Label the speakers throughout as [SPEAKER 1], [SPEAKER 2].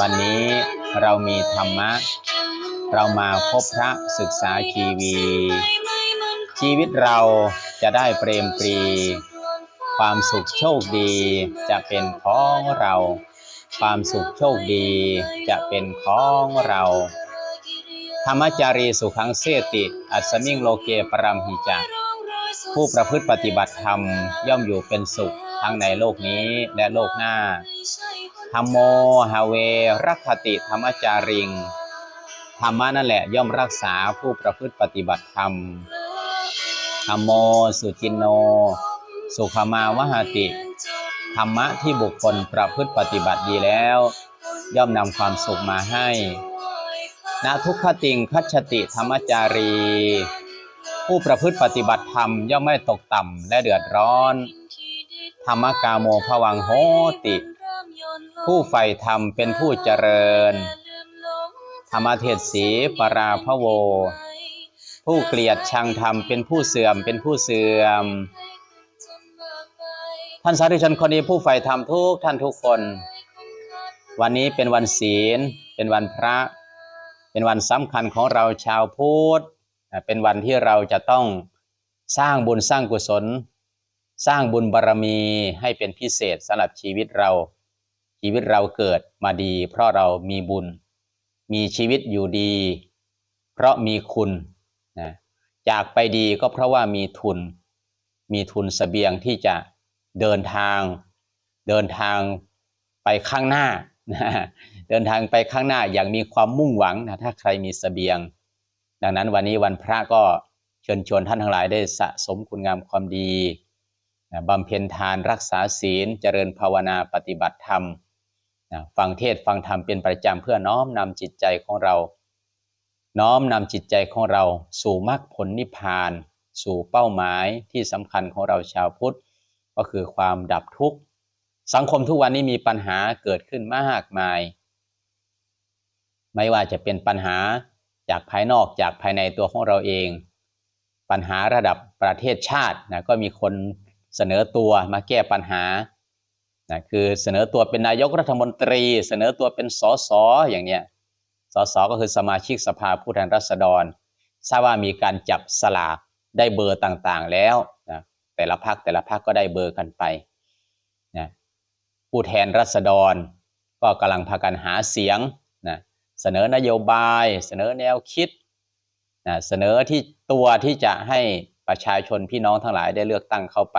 [SPEAKER 1] วันนี้เรามีธรรมะ เรามาพบพระศึกษาชีวี ชีวิตเราจะได้เปรมปรี ความสุขโชคดีจะเป็นของเรา ความสุขโชคดีจะเป็นของเรา ธรรมจารีสุขังเสติ อัสมิงโลเกปรัมหิจักผู้ประพฤติปฏิบัติธรรมย่อมอยู่เป็นสุขทั้งในโลกนี้และโลกหน้า ธรรมโมฮาเวรักขติธรรมจาริง ธรรมะนั่นแหละย่อมรักษาผู้ประพฤติปฏิบัติธรรม ธรรมโมสุจินโน สุขมาวหติ ธรรมะที่บุคคลประพฤติปฏิบัติดีแล้ว ย่อมนำความสุขมาให้ณทุกขติงคัจฉติธรรมจารี ผู้ประพฤติปฏิบัติธรรมย่อมไม่ตกต่ำและเดือดร้อน ธรรมกาโมภวังโหติ ผู้ใฝ่ธรรมเป็นผู้เจริญ ธรรมเทศสีปราพโว ผู้เกลียดชังธรรมเป็นผู้เสื่อมเป็นผู้เสื่อม ท่านสาธุชนคนดีผู้ใฝ่ธรรมทุกท่านทุกคน วันนี้เป็นวันศีล เป็นวันพระ เป็นวันสำคัญของเราชาวพุทธ เป็นวันที่เราจะต้องสร้างบุญสร้างกุศล สร้างบุญบารรมีให้เป็นพิเศษสำหรับชีวิตเรา ชีวิตเราเกิดมาดี เพราะเรามีบุญ มีชีวิตอยู่ดี เพราะมีคุณนะจากไปดีก็เพราะว่ามีทุน มีทุนสเสบียงที่จะเดินทาง เดินทางไปข้างหน้านะเดินทางไปข้างหน้าอย่างมีความมุ่งหวังนะถ้าใครมีสเสบียง ดังนั้นวันนี้วันพระก็เชิญชวนท่านทั้งหลายได้สะสมคุณงามความดีบำเพ็ญทานรักษาศีลเจริญภาวนาปฏิบัติธรรม นะฟังเทศฟังธรรมเป็นประจำเพื่อน้อมนำจิตใจของเรา น้อมนำจิตใจของเรา สู่มรรคผลนิพพาน สู่เป้าหมายที่สำคัญของเราชาวพุทธ ก็คือความดับทุกข์ สังคมทุกวันนี้มีปัญหาเกิดขึ้นมากมาย ไม่ว่าจะเป็นปัญหาจากภายนอกจากภายในตัวของเราเอง ปัญหาระดับประเทศชาตินะก็มีคนเสนอตัวมาแก้ปัญหา นะคือเสนอตัวเป็นนายกรัฐมนตรี เสนอตัวเป็นสสอย่างเนี้ยสสก็คือสมาชิกสภาผู้แทนราษฎรทราบว่ามีการจับสลากได้เบอร์ต่างๆแล้วนะแต่ละพักแต่ละพักก็ได้เบอร์กันไปนะผู้แทนรัษฎร ก็กำลังพากันหาเสียงนะเสนอนโยบาย เสนอแนวคิดนะเสนอที่ตัวที่จะให้ประชาชนพี่น้องทั้งหลายได้เลือกตั้งเข้าไป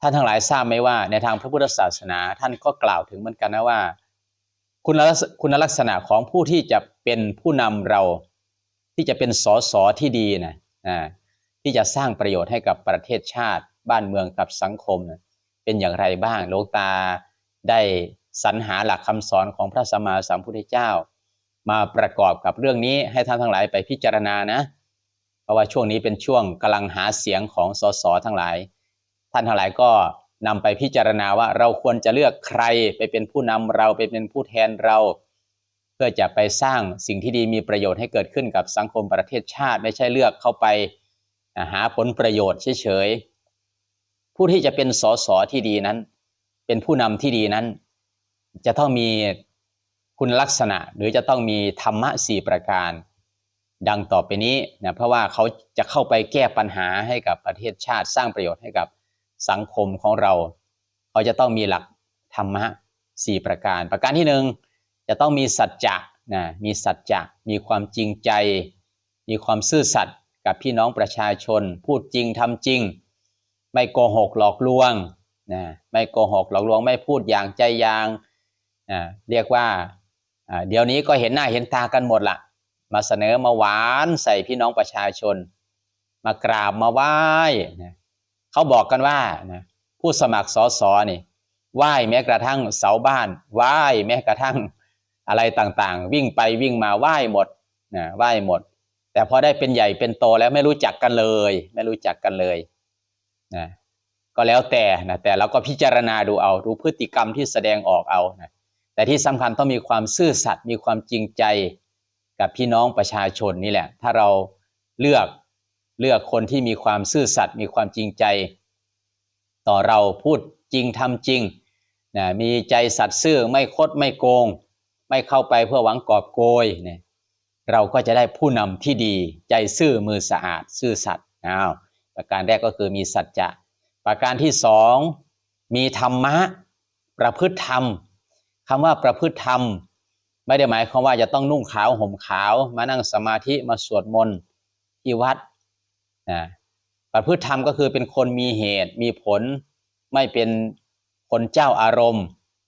[SPEAKER 1] ท่านทั้งหลายทราบไหมว่า ในทางพระพุทธศาสนาท่านก็กล่าวถึงเหมือนกันนะว่า คุณลักษคุณลักษณะของผู้ที่จะเป็นผู้นำเราที่จะเป็นสสที่ดีนะที่จะสร้างประโยชน์ให้กับประเทศชาติ บ้านเมืองกับสังคมนะเป็นอย่างไรบ้างโลกตาได้สรรหาหลักคำสอนของพระสัมมาสัมพุทธเจ้า มาประกอบกับเรื่องนี้ให้ท่านทั้งหลายไปพิจารณานะ เพราะว่าช่วงนี้เป็นช่วงกำลังหาเสียงของสสทั้งหลาย ท่านทั้งหลายก็นำไปพิจารณาว่าเราควรจะเลือกใครไปเป็นผู้นำเราไปเป็นผู้แทนเรา เพื่อจะไปสร้างสิ่งที่ดีมีประโยชน์ให้เกิดขึ้นกับสังคมประเทศชาติ ไม่ใช่เลือกเข้าไปหาผลประโยชน์เฉยๆผู้ที่จะเป็นสสที่ดีนั้น เป็นผู้นำที่ดีนั้น จะต้องมีคุณลักษณะหรือจะต้องมีธรรมะสี่ประการ ดังต่อไปนี้นะเพราะว่าเขาจะเข้าไปแก้ปัญหาให้กับประเทศชาติสร้างประโยชน์ให้กับ สังคมของเราเขาจะต้องมีหลักธรรมะสี่ประการ ประการที่หนึ่งจะต้องมีสัจจะนะมีสัจจะมีความจริงใจ มีความซื่อสัตย์กับพี่น้องประชาชน พูดจริงทำจริง ไม่โกหกหลอกลวงนะไม่โกหกหลอกลวงไม่พูดอย่างใจยางนะเรียกว่าเดี๋ยวนี้ก็เห็นหน้าเห็นตากันหมดละมาเสนอมาหวานใส่พี่น้องประชาชน มากราบมาไหว้นะ เขาบอกกันว่านะผู้สมัครสอสอนี่ไหว้แม้กระทั่งเสาบ้านไหว้แม้กระทั่งอะไรต่างๆ วิ่งไปวิ่งมาไหว้หมดนะไหว้หมด แต่พอได้เป็นใหญ่เป็นโตแล้วไม่รู้จักกันเลย ไม่รู้จักกันเลยนะก็แล้วแต่นะแต่เราก็พิจารณาดูเอาดูพฤติกรรมที่แสดงออกเอานะแต่ที่สำคัญต้องมีความซื่อสัตย์มีความจริงใจกับพี่น้องประชาชนนี่แหละ ถ้าเราเลือก เลือกคนที่มีความซื่อสัตย์มีความจริงใจ ต่อเราพูดจริงทำจริงนะมีใจสัตย์ซื่อไม่คดไม่โกง ไม่เข้าไปเพื่อหวังกอบโกยเนี่ยเราก็จะได้ผู้นำที่ดีใจซื่อมือสะอาด ซื่อสัตย์อ้าวประการแรกก็คือมีสัจจะ ประการที่สองมีธรรมะ ประพฤติธรรมคำว่าประพฤติธรรม ไม่ได้หมายความว่าจะต้องนุ่งขาวห่มขาว มานั่งสมาธิมาสวดมนต์ที่วัด นะประพฤติธรรมก็คือเป็นคนมีเหตุมีผล ไม่เป็นคนเจ้าอารมณ์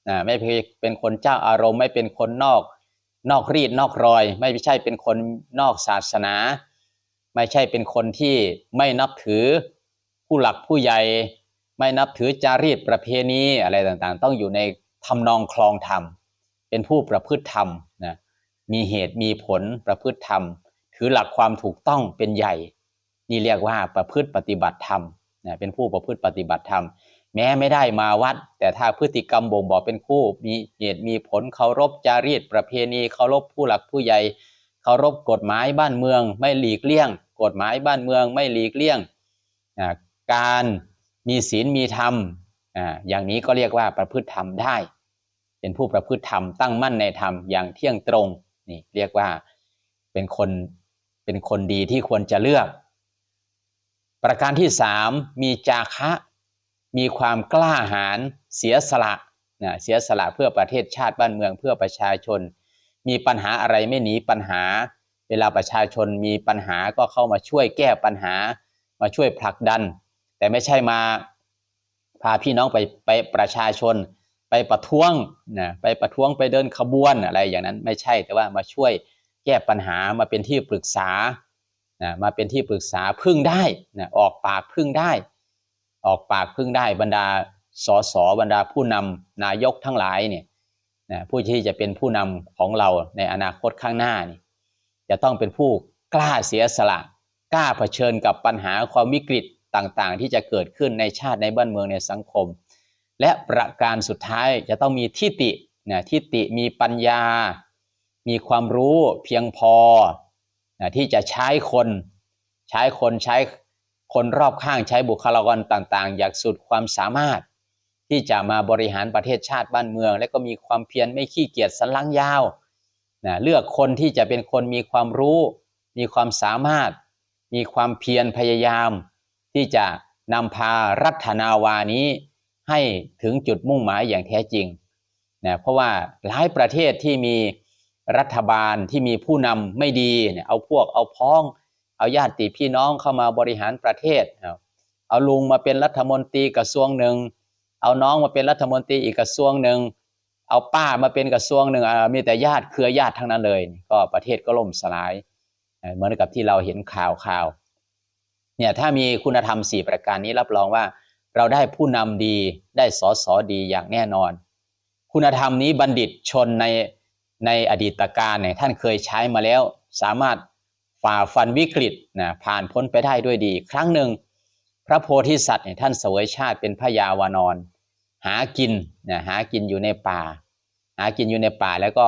[SPEAKER 1] นะไม่เป็นคนเจ้าอารมณ์ ไม่เป็นคนนอกนอกรีดนอกรอย ไม่ใช่เป็นคนนอกศาสนา ไม่ใช่เป็นคนที่ไม่นับถือผู้หลักผู้ใหญ่ ไม่นับถือจารีตประเพณีอะไรต่างๆ ต้องอยู่ในทำนองคลองธรรม เป็นผู้ประพฤติธรรมนะมีเหตุมีผลประพฤติธรรม ถือหลักความถูกต้องเป็นใหญ่ นี่เรียกว่าประพฤติปฏิบัติธรรมนะเป็นผู้ประพฤติปฏิบัติธรรม แม้ไม่ได้มาวัด แต่ถ้าพฤติกรรมบ่งบอกเป็นผู้มีเหตุมีผลเคารพจารีตประเพณีเคารพผู้หลักผู้ใหญ่เคารพกฎหมายบ้านเมือง ไม่หลีกเลี่ยง กฎหมายบ้านเมืองไม่หลีกเลี่ยงการมีศีลมีธรรมอย่างนี้ก็เรียกว่าประพฤติธรรมได้ เป็นผู้ประพฤติธรรมตั้งมั่นในธรรมอย่างเที่ยงตรงนี่เรียกว่าเป็นคนเป็นคนดีที่ควรจะเลือก ประการที่สามมีจาคะ มีความกล้าหาญเสียสละนะเสียสละเพื่อประเทศชาติบ้านเมืองเพื่อประชาชน มีปัญหาอะไรไม่หนีปัญหา เวลาประชาชนมีปัญหาก็เข้ามาช่วยแก้ปัญหา มาช่วยผลักดัน แต่ไม่ใช่มาพาพี่น้องไปไปประชาชน ไปประท้วงนะไปประท้วงไปเดินขบวนอะไรอย่างนั้นไม่ใช่แต่ว่ามาช่วยแก้ปัญหามาเป็นที่ปรึกษา นะมาเป็นที่ปรึกษาพึ่งได้นะออกปากพึ่งได้ ออกปากพึ่งได้บรรดาสสบรรดาผู้นำนายกทั้งหลายเนี่ยนะผู้ที่จะเป็นผู้นำของเราในอนาคตข้างหน้านี่จะต้องเป็นผู้กล้าเสียสละ กล้าเผชิญกับปัญหาความวิกฤตต่างๆ ที่จะเกิดขึ้นในชาติในบ้านเมืองในสังคม และประการสุดท้ายจะต้องมีทิฏฐินะทิฏฐิมีปัญญา มีความรู้เพียงพอ ที่จะใช้คนใช้คนใช้คนรอบข้างใช้บุคลากรต่างๆ อยากสุดความสามารถ ที่จะมาบริหารประเทศชาติบ้านเมือง และก็มีความเพียรไม่ขี้เกียจสันลังยาวนะเลือกคนที่จะเป็นคนมีความรู้ มีความสามารถ มีความเพียรพยายาม ที่จะนำพารัฐนาวานี้ให้ถึงจุดมุ่งหมายอย่างแท้จริงนะเพราะว่าหลายประเทศที่มี รัฐบาลที่มีผู้นำไม่ดีเนี่ยเอาพวกเอาพ้อง เอาญาติพี่น้องเข้ามาบริหารประเทศ เอาลุงมาเป็นรัฐมนตรีกระทรวงหนึ่ง เอาน้องมาเป็นรัฐมนตรีอีกกระทรวงหนึ่ง เอาป้ามาเป็นกระทรวงหนึ่งมีแต่ญาติเครือญาติทั้งนั้นเลย ก็ประเทศก็ล่มสลาย เหมือนกับที่เราเห็นข่าวข่าวเนี่ยถ้ามีคุณธรรมสี่ประการนี้รับรองว่า เราได้ผู้นำดีได้สอสอดีอย่างแน่นอน คุณธรรมนี้บัณฑิตชนใน ในอดีตการเนี่ยท่านเคยใช้มาแล้ว สามารถฝ่าฟันวิกฤตนะผ่านพ้นไปได้ด้วยดี ครั้งหนึ่ง พระโพธิสัตว์เนี่ยท่านเสวยชาติเป็นพระยาวานอนหากินนะหากินอยู่ในป่า หากินอยู่ในป่าแล้วก็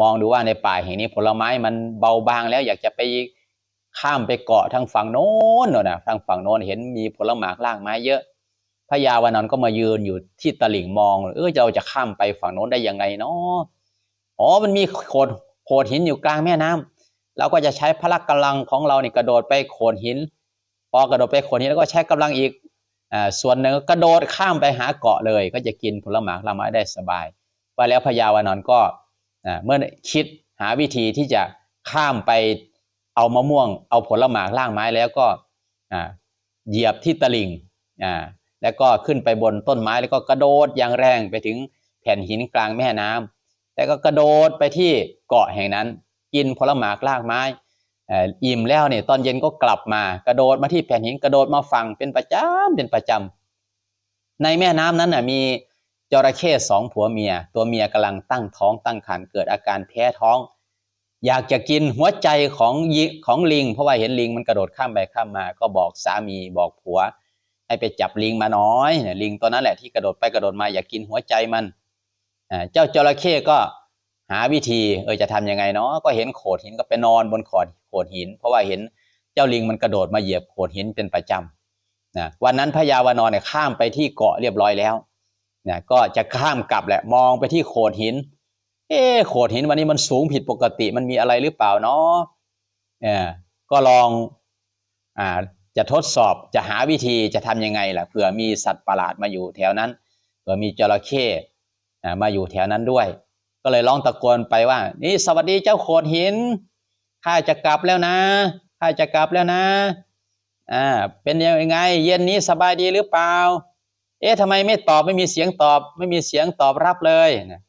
[SPEAKER 1] มองดูว่าในป่าแห่งนี้ผลไม้มันเบาบางแล้วอยากจะไปข้ามไปเกาะทางฝั่งโน้นนะทางฝั่งโน้นเห็นมีผลหมากล่างไม้เยอะพระยาวานอนก็มายืนอยู่ที่ตลิ่งมอง เออเราจะข้ามไปฝั่งโน้นได้ยังไงเนาะ อ๋อมันมีโขดโขดหินอยู่กลางแม่น้ำเราก็จะใช้พละกำลังของเราเนี่กระโดดไปโขดหิน พอกระโดดไปโขดหินแล้วก็ใช้กำลังอีกอส่วนหนึ่งกระโดดข้ามไปหาเกาะเลย ก็จะกินผลหมากลาไม้ได้สบายว่าแล้วพญาวานอนก็เมื่อคิดหาวิธีที่จะข้ามไปเอามะม่วง เอาผลหมากล่างไม้แล้วก็เหยียบที่ตะลิ่งแล้วก็ขึ้นไปบนต้นไม้แล้วก็กระโดดอย่างแรงไปถึงแผ่นหินกลางแม่น้ำ แล้วก็กระโดดไปที่เกาะแห่งนั้น กินผลหมากลากไม้อิ่มแล้วเนี่ยตอนเย็นก็กลับมา กระโดดมาที่แผ่นหินกระโดดมาฟังเป็นประจำเป็นประจำในแม่น้ำนั้นน่ะมีจระเข้สองผัวเมีย ตัวเมียกำลังตั้งท้องตั้งครรภ์เกิดอาการแพ้ท้อง อยากจะกินหัวใจของยิของลิง เพราะว่าเห็นลิงมันกระโดดข้ามไปข้ามมา ก็บอกสามีบอกผัว ให้ไปจับลิงมาน้อยลิงตัวนั้นแหละที่กระโดดไปกระโดดมาอยากกินหัวใจมัน เจ้าจระเข้ก็หาวิธีเออจะทำยังไงเนาะก็เห็นโขดหินก็ไปนอนบนขอดโขดหิน เพราะว่าเห็นเจ้าลิงมันกระโดดมาเหยียบโขดหินเป็นประจำนะวันนั้นพญาวานอนเนี่ยข้ามไปที่เกาะเรียบร้อยแล้วนะก็จะข้ามกลับแหละมองไปที่โขดหิน เอ๊โขดหินวันนี้มันสูงผิดปกติมันมีอะไรหรือเปล่าเนาะเออก็ลองอ่าจะทดสอบจะหาวิธีจะทำยังไงล่ะเผื่อมีสัตว์ประหลาดมาอยู่แถวนั้นเผื่อมีจระเข้ มาอยู่แถวนั้นด้วย ก็เลยร้องตะโกนไปว่า นี่สวัสดีเจ้าโขดหินข้าจะกลับแล้วนะข้าจะกลับแล้วนะอ่าเป็นยังไง เย็นนี้สบายดีหรือเปล่า เอ๊ะทำไมไม่ตอบไม่มีเสียงตอบ ไม่มีเสียงตอบรับเลยนะ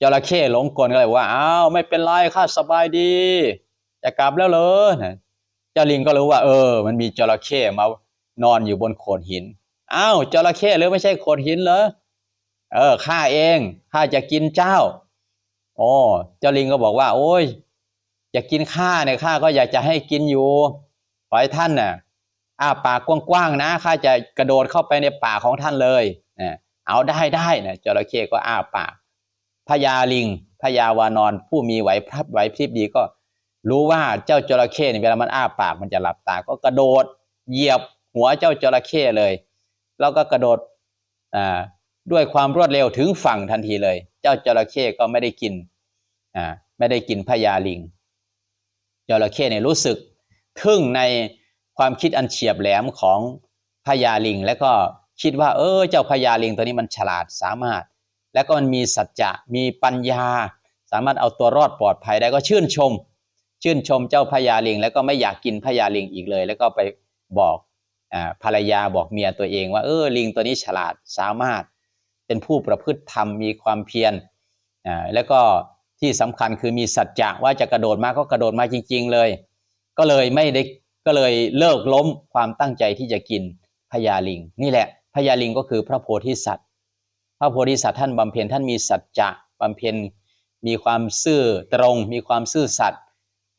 [SPEAKER 1] จระเข้หลงกลก็เลยว่าอ้าวไม่เป็นไรข้าสบายดี จะกลับแล้วเหรอนะเจ้าลิงก็รู้ว่า เออ มันมีจระเข้มานอนอยู่บนโขดหินอ้าวจระเข้หรือไม่ใช่โขดหินเหรอ เออข้าเองข้าจะกินเจ้าโอ้เจ้าลิงก็บอกว่า โอ้ยจะกินข้าเนี่ยข้าก็อยากจะให้กินอยู่ขอให้ท่านน่ะอ้าปากกว้างๆนะข้าจะกระโดดเข้าไปในป่าของท่านเลยนะเอาได้ได้นะจระเข้ก็อ้าปากพญาลิงพญาวานอนผู้มีไหวพริบไหวพริบดีก็ รู้ว่าเจ้าจระเข้เนี่ยเวลามันอ้าปากมันจะหลับตา ก็กระโดดเหยียบหัวเจ้าจระเข้เลย แล้วก็กระโดดอ่า ด้วยความรวดเร็วถึงฝั่งทันทีเลย เจ้าจระเข้ก็ไม่ได้กินอ่าไม่ได้กินพญาลิงจระเข้เนี่ยรู้สึกทึ่งในความคิดอันเฉียบแหลมของพญาลิง แล้วก็คิดว่า เออเจ้าพญาลิงตัวนี้มันฉลาดสามารถ แล้วก็มันมีสัจจะมีปัญญา สามารถเอาตัวรอดปลอดภัยได้ก็ชื่นชม ชื่นชมเจ้าพญาลิง แล้วก็ไม่อยากกินพญาลิงอีกเลย แล้วก็ไปบอกอภรรยาบอกเมียตัวเองว่าเออลิงตัวนี้ฉลาดสามารถ เป็นผู้ประพฤติธรรมมีความเพียรอ่าแล้วก็ที่สำคัญคือมีสัจจะว่าจะกระโดดมาก็กระโดดมาจริง ๆ เลย ก็เลยไม่ได้ก็เลยเลิกล้มความตั้งใจที่จะกินพญาลิง นี่แหละพญาลิงก็คือพระโพธิสัตว์ พระโพธิสัตว์ท่านบำเพ็ญท่านมีสัจจะบำเพ็ญมีความซื่อตรง มีความซื่อสัตย์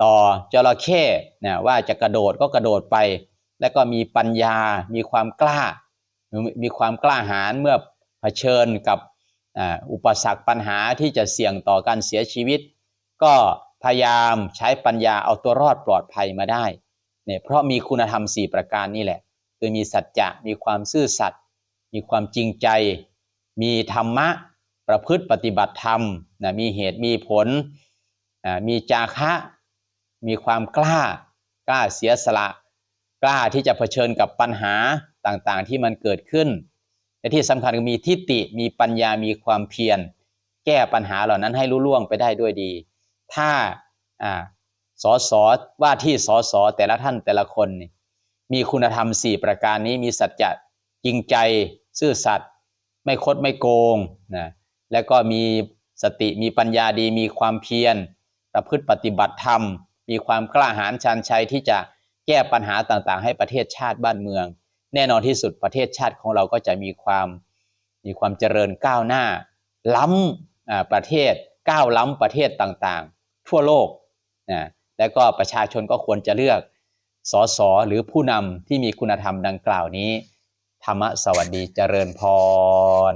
[SPEAKER 1] ต่อจระเข้นะว่าจะกระโดดก็กระโดดไป แล้วก็มีปัญญา มีความกล้า มีความกล้าหาญเมื่อ เผชิญกับอุปสรรคปัญหาที่จะเสี่ยงต่อการเสียชีวิต ก็พยายามใช้ปัญญาเอาตัวรอดปลอดภัยมาได้เนี่ยเพราะมีคุณธรรม 4 ประการนี่แหละ คือมีสัจจะมีความซื่อสัตย์มีความจริงใจ มีธรรมะประพฤติปฏิบัติธรรมนะมีเหตุมีผลมีจาคะ มีความกล้ากล้าเสียสละ กล้าที่จะเผชิญกับปัญหาต่างๆที่มันเกิดขึ้น และที่สำคัญคือมีทิฏฐิมีปัญญามีความเพียร แก้ปัญหาเหล่านั้นให้รุ่ล่วงไปได้ด้วยดี ถ้าอ่าสอสอว่าที่สอสอแต่ละท่านแต่ละคน มีคุณธรรม 4 ประการนี้มีสัจจะจริงใจซื่อสัตย์ไม่คดไม่โกงนะแล้วก็มีสติมีปัญญาดี มีความเพียร ประพฤติปฏิบัติธรรม มีความกล้าหาญชันชัยที่จะแก้ปัญหาต่างๆ ให้ประเทศชาติบ้านเมือง แน่นอนที่สุดประเทศชาติของเราก็จะมีความมีความเจริญก้าวหน้า ล้ำประเทศก้าวล้ำประเทศต่างๆ ทั่วโลกนะและก็ประชาชนก็ควรจะเลือกสสหรือผู้นำที่มีคุณธรรมดังกล่าวนี้ ธรรมะสวัสดีเจริญพร